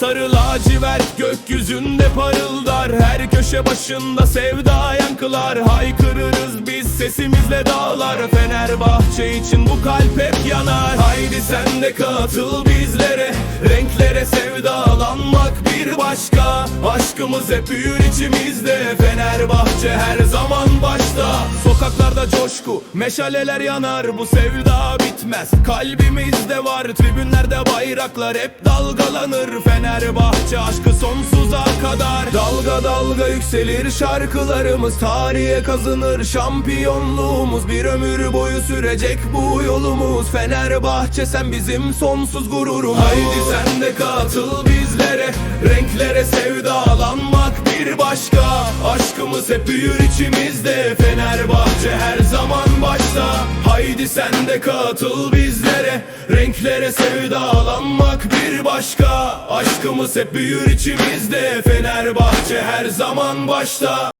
sarı lacivert gökyüzünde parıldar. Her köşe başında sevda yankılar. Haykırırız biz sesimizle dağlar. Fenerbahçe için bu kalp hep yanar. Haydi sen de katıl bizlere. Renklere sevdalanmak bir başka. Aşkımız hep büyür içimizde. Fenerbahçe her zaman Sokaklarda coşku, meşaleler yanar Bu sevda bitmez, kalbimizde var Tribünlerde bayraklar hep dalgalanır. Fenerbahçe aşkı sonsuza kadar. Dalga dalga yükselir şarkılarımız Tarihe kazınır şampiyonluğumuz. Bir ömür boyu sürecek bu yolumuz. Fenerbahçe sen bizim sonsuz gururumuz. Haydi sen de katıl bizlere Renklere sevdalanmak bir başka. Aşkımız hep büyür içimizde. Fenerbahçe her zaman başta. Haydi sen de katıl bizlere. Renklere sevdalanmak bir başka. Aşkımız hep büyür içimizde. Fenerbahçe her zaman başta